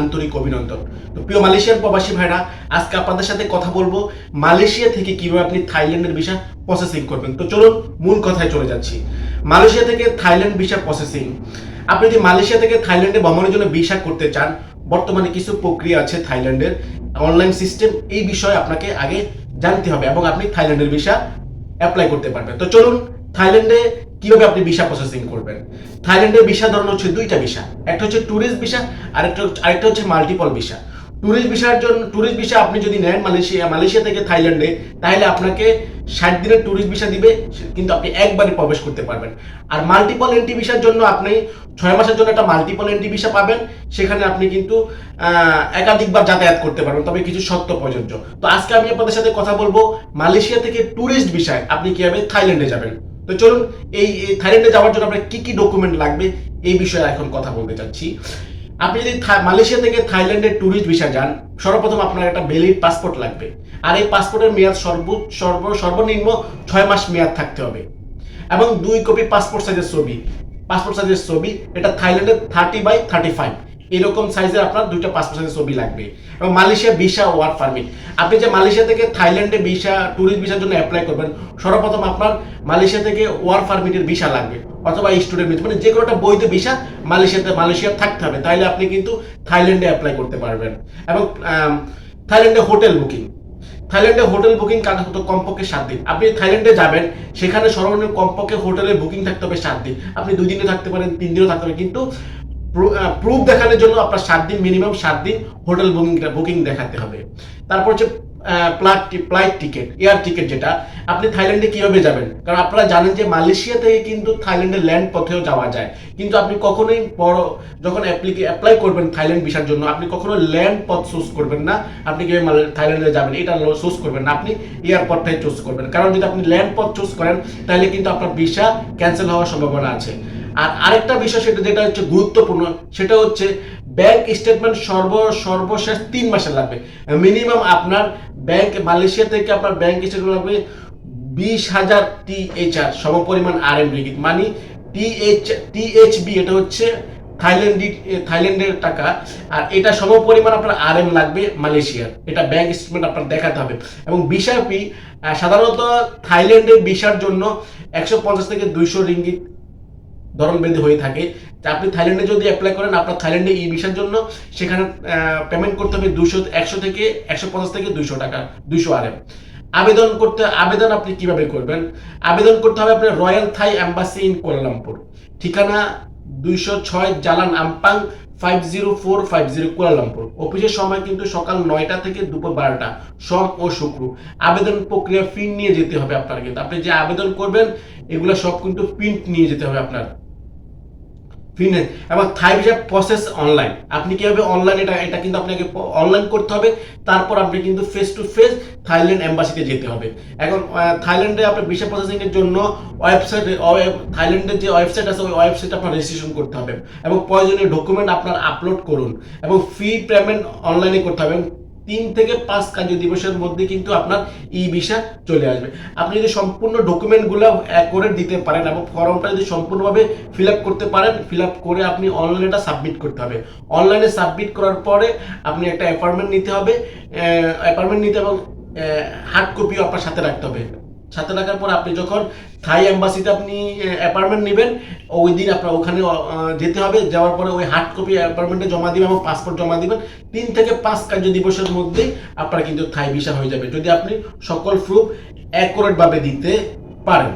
আন্তরিক অভিনন্দন। তো প্রিয় মালয়েশিয়ার প্রবাসী ভাইরা, আজকে আপনাদের সাথে কথা বলব মালয়েশিয়া থেকে কীভাবে আপনি থাইল্যান্ডের ভিসা প্রসেসিং করবেন। তো চলুন মূল কথায় চলে যাচ্ছি। মালয়েশিয়া থেকে থাইল্যান্ড ভিসা প্রসেসিং আপনি যদি মালয়েশিয়া থেকে থাইল্যান্ডে ভ্রমণের জন্য ভিসা করতে চান, বর্তমানে কিছু প্রক্রিয়া আছে থাইল্যান্ডের। অনলাইন সিস্টেম এই বিষয়ে আপনাকে আগে জানতে হবে এবং আপনি থাইল্যান্ডের ভিসা অ্যাপ্লাই করতে পারবেন। তো চলুন, থাইল্যান্ডে কীভাবে আপনি ভিসা প্রসেসিং করবেন? থাইল্যান্ডের ভিসা ধরুন হচ্ছে দুইটা ভিসা। একটা হচ্ছে ট্যুরিস্ট ভিসা, আরেকটা আরেকটা হচ্ছে মাল্টিপল ভিসা। ট্যুরিস্ট ভিসার জন্য ট্যুরিস্ট ভিসা আপনি যদি নেন মালয়েশিয়া মালয়েশিয়া থেকে থাইল্যান্ডে, তাহলে আপনাকে ষাট দিনের ট্যুরিস্ট ভিসা দিবে, কিন্তু আপনি একবারই প্রবেশ করতে পারবেন। আর মাল্টিপল এন্ট্রি ভিসার জন্য আপনি ছয় মাসের জন্য একটা মাল্টিপল এন্ট্রি ভিসা পাবেন। সেখানে আপনি কিন্তু একাধিকবার যাতায়াত করতে পারবেন, তবে কিছু সত্য প্রযোজ্য। তো আজকে আমি আপনাদের সাথে কথা বলব, মালয়েশিয়া থেকে ট্যুরিস্ট ভিসায় আপনি কীভাবে থাইল্যান্ডে যাবেন? তো চলুন, এই থাইল্যান্ডে যাওয়ার জন্য আপনার কি কি ডকুমেন্ট লাগবে? এই বিষয়ে এখন কথা বলতে চাচ্ছি। আপনি যদি মালয়েশিয়া থেকে থাইল্যান্ডের ট্যুরিস্ট ভিসা যান, সর্বপ্রথম আপনার একটা ভ্যালিড পাসপোর্ট লাগবে। আর এই পাসপোর্টের মেয়াদ সর্ব সর্ব, সর্বনিম্ন ছয় মাস মেয়াদ থাকতে হবে। এবং দুই কপি পাসপোর্ট সাইজের ছবি। পাসপোর্ট সাইজের ছবি, এটা থাইল্যান্ডের থার্টি বাই থার্টি ফাইভ এরকম সাইজের আপনার দুইটা পাসপোর্ট সাইজের ছবি লাগবে। এবং মালয়েশিয়া ভিসা ওয়ার্ক পারমিট আপনি যে মালয়েশিয়া থেকে থাইল্যান্ডে ভিসা ট্যুরিস্ট ভিসার জন্য অ্যাপ্লাই করবেন, সর্বপ্রথম আপনার মালয়েশিয়া থেকে ওয়ার্ক পারমিটের ভিসা লাগবে। অথবা স্টুডেন্ট ভিসা মানে যে কোনো একটা বৈধ ভিসা মালয়েশিয়াতে মালয়েশিয়া থাকতে হবে। তাহলে আপনি কিন্তু থাইল্যান্ডে অ্যাপ্লাই করতে পারবেন। এবং থাইল্যান্ডে হোটেল বুকিং থাইল্যান্ডে হোটেল বুকিং কাজ হতো কমপক্ষে সাত দিন। আপনি থাইল্যান্ডে যাবেন, সেখানে সর্বনিম্ন কমপক্ষে হোটেলের বুকিং থাকতে হবে সাত দিন। আপনি দুই দিনে থাকতে পারেন, তিন দিনও থাকতে পারেন কিন্তু প্রুফ দেখানোর জন্য আপনার সাত দিন মিনিমাম সাত দিন হোটেল বুকিং বুকিং দেখাতে হবে। তারপর হচ্ছে flight flight ticket air ticket যেটা, আপনি থাইল্যান্ডে কীভাবে যাবেন? কারণ আপনারা জানেন যে মালয়েশিয়া থেকে কিন্তু থাইল্যান্ডে ল্যান্ড পথেও যাওয়া যায়। কিন্তু আপনি কখনোই বড় যখন অ্যাপ্লাই করবেন থাইল্যান্ড ভিসার জন্য, আপনি কখনো ল্যান্ড পথ চুজ করবেন না। আপনি কীভাবে থাইল্যান্ডে যাবেন, এটা চুজ করবেন না। আপনি এয়ারপথটাই চুজ করবেন। কারণ যদি আপনি ল্যান্ড পথ চুজ করেন, তাহলে কিন্তু আপনার ভিসা ক্যান্সেল হওয়ার সম্ভাবনা আছে। আর আরেকটা বিষয় সেটা যেটা হচ্ছে গুরুত্বপূর্ণ, সেটা হচ্ছে ব্যাংক স্টেটমেন্ট সর্ব, সর্বশেষ তিন মাসের লাগবে। মিনিমাম আপনার ব্যাংক মালয়েশিয়া থেকে আপনার ব্যাংক স্টেটমেন্ট লাগবে বিশ হাজার টিএইচআর সমপরিমাণ আর এম রিগিট মানে টিএইচ টিএইচবি এটা হচ্ছে থাইল্যান্ড, থাইল্যান্ডের টাকা। আর এটা সমপরিমাণ আপনার আর এম লাগবে মালয়েশিয়ার এটা ব্যাংক স্টেটমেন্ট আপনার দেখাতে হবে। এবং ফি সাধারণত থাইল্যান্ডের ভিসার জন্য একশো পঞ্চাশ থেকে দুইশো রিঙ্গিত ধরন বেঁধে হয়ে থাকে। আপনি থাইল্যান্ডে যদি অ্যাপ্লাই করেন, আপনার থাইল্যান্ডে ই ভিসার জন্য সেখানে পেমেন্ট করতে হবে দুশো একশো থেকে একশো পঞ্চাশ থেকে দুইশো টাকা, দুইশো আর আবেদন করতে, আবেদন আপনি কীভাবে করবেন? আবেদন করতে হবে আপনার royal Thai embassy in Kuala Lumpur. ঠিকানা দুইশো ছয় Jalan Ampang five zero four five zero Kuala Lumpur. অফিসের সময় কিন্তু সকাল নয়টা থেকে দুপুর বারোটা, সোম ও শুক্র। আবেদন প্রক্রিয়া প্রিন্ট নিয়ে যেতে হবে আপনার কিন্তু আপনি যে আবেদন করবেন, এগুলো সব কিন্তু প্রিন্ট নিয়ে যেতে হবে আপনার। ফিনে এবং থাই ভিসা প্রসেস অনলাইন আপনি কীভাবে অনলাইন এটা এটা কিন্তু আপনাকে অনলাইন করতে হবে। তারপর আপনি কিন্তু ফেস টু ফেস থাইল্যান্ড এম্বাসিতে যেতে হবে। এখন থাইল্যান্ডে আপনার ভিসা প্রসেসিং এর জন্য ওয়েবসাইট থাইল্যান্ডের যে ওয়েবসাইট আছে, ওই ওয়েবসাইট আপনার রেজিস্ট্রেশন করতে হবে। এবং প্রয়োজনীয় ডকুমেন্ট আপনার আপলোড করুন। এবং ফি পেমেন্ট অনলাইনে করতে হবে। এবং তিন থেকে পাঁচ কার্য দিবসের মধ্যে কিন্তু আপনার ই ভিসা চলে আসবে। আপনি যদি সম্পূর্ণ ডকুমেন্টগুলো করে দিতে পারেন এবং ফর্মটা যদি সম্পূর্ণভাবে ফিল আপ করতে পারেন ফিল আপ করে আপনি অনলাইনেটা সাবমিট করতে হবে। অনলাইনে সাবমিট করার পরে আপনি একটা অ্যাপয়েন্টমেন্ট নিতে হবে অ্যাপয়েন্টমেন্ট নিতে এবং হার্ড কপিও আপনার সাথে রাখতে হবে। সাথে রাখার পর আপনি যখন থাই অ্যাম্বাসিতে আপনি অ্যাপার্টমেন্ট নেবেন ওই দিন আপনার ওখানে যেতে হবে যাওয়ার পরে ওই হার্ড কপি অ্যাপার্টমেন্টে জমা দিবেন এবং পাসপোর্ট জমা দিবেন। তিন থেকে পাঁচ কার্য দিবসের মধ্যে আপনার কিন্তু থাই ভিসা হয়ে যাবে। যদি আপনি সকল প্রুফ অ্যাকুরেটভাবে দিতে পারেন।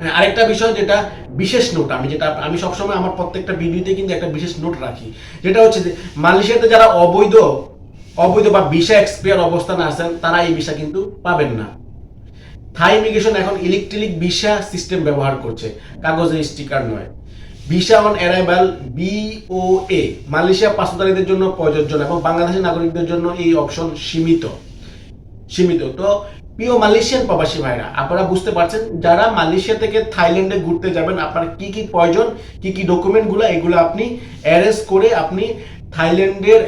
হ্যাঁ, আরেকটা বিষয় যেটা বিশেষ নোট আমি যেটা আমি সবসময় আমার প্রত্যেকটা ভিডিওতে কিন্তু একটা বিশেষ নোট রাখি। যেটা হচ্ছে যে মালয়েশিয়াতে যারা অবৈধ অবৈধ বা ভিসা এক্সপায়ার অবস্থানে আছেন, তারা এই ভিসা কিন্তু পাবেন না। থাই ইমিগ্রেশন এখন ইলেকট্রিক ভিসা সিস্টেম ব্যবহার করছে কাগজের স্টিকার নয়। Visa on arrival VOA Malaysia পাসপোর্টধারীদের জন্য প্রযোজ্য এবং বাংলাদেশের নাগরিকদের জন্য এই অপশন সীমিত। সীমিত। তো প্রিয় মালয়েশিয়ান প্রবাসী ভাইরা, আপনারা বুঝতে পারছেন, যারা মালয়েশিয়া থেকে থাইল্যান্ডে ঘুরতে যাবেন, আপনার কি কি প্রয়োজন, কি কি ডকুমেন্টগুলো এগুলো আপনি অ্যারেঞ্জ করে আপনি থাইল্যান্ডের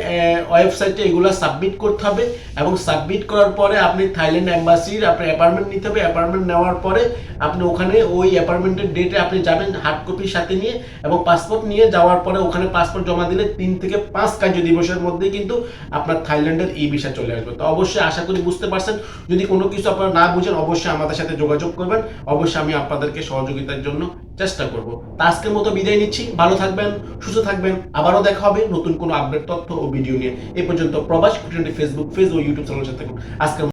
ওয়েবসাইটে এগুলো সাবমিট করতে হবে এবং সাবমিট করার পরে আপনি থাইল্যান্ড অ্যাম্বাসির আপনার অ্যাপার্টমেন্ট নিতে হবে। অ্যাপার্টমেন্ট নেওয়ার পরে আপনি ওখানে ওই অ্যাপার্টমেন্টের ডেটে আপনি যাবেন হার্ড কপির সাথে নিয়ে এবং পাসপোর্ট নিয়ে যাওয়ার পরে ওখানে পাসপোর্ট জমা দিলে তিন থেকে পাঁচ কার্য দিবসের মধ্যেই কিন্তু আপনার থাইল্যান্ডের ই ভিসা চলে আসবে। তো অবশ্যই আশা করি বুঝতে পারছেন। যদি কোনো কিছু আপনারা না বুঝেন, অবশ্যই আমাদের সাথে যোগাযোগ করবেন। অবশ্যই আমি আপনাদেরকে সহযোগিতার জন্য চেষ্টা করব। তা আজকের মতো বিদায় নিচ্ছি। ভালো থাকবেন, সুস্থ থাকবেন। আবারও দেখা হবে নতুন কোনো আপডেট তথ্য ও ভিডিও নিয়ে। এ পর্যন্ত প্রবাস কুটির ফেসবুক পেজ ও ইউটিউব চ্যানেলের সাথে থাকুন। আজকের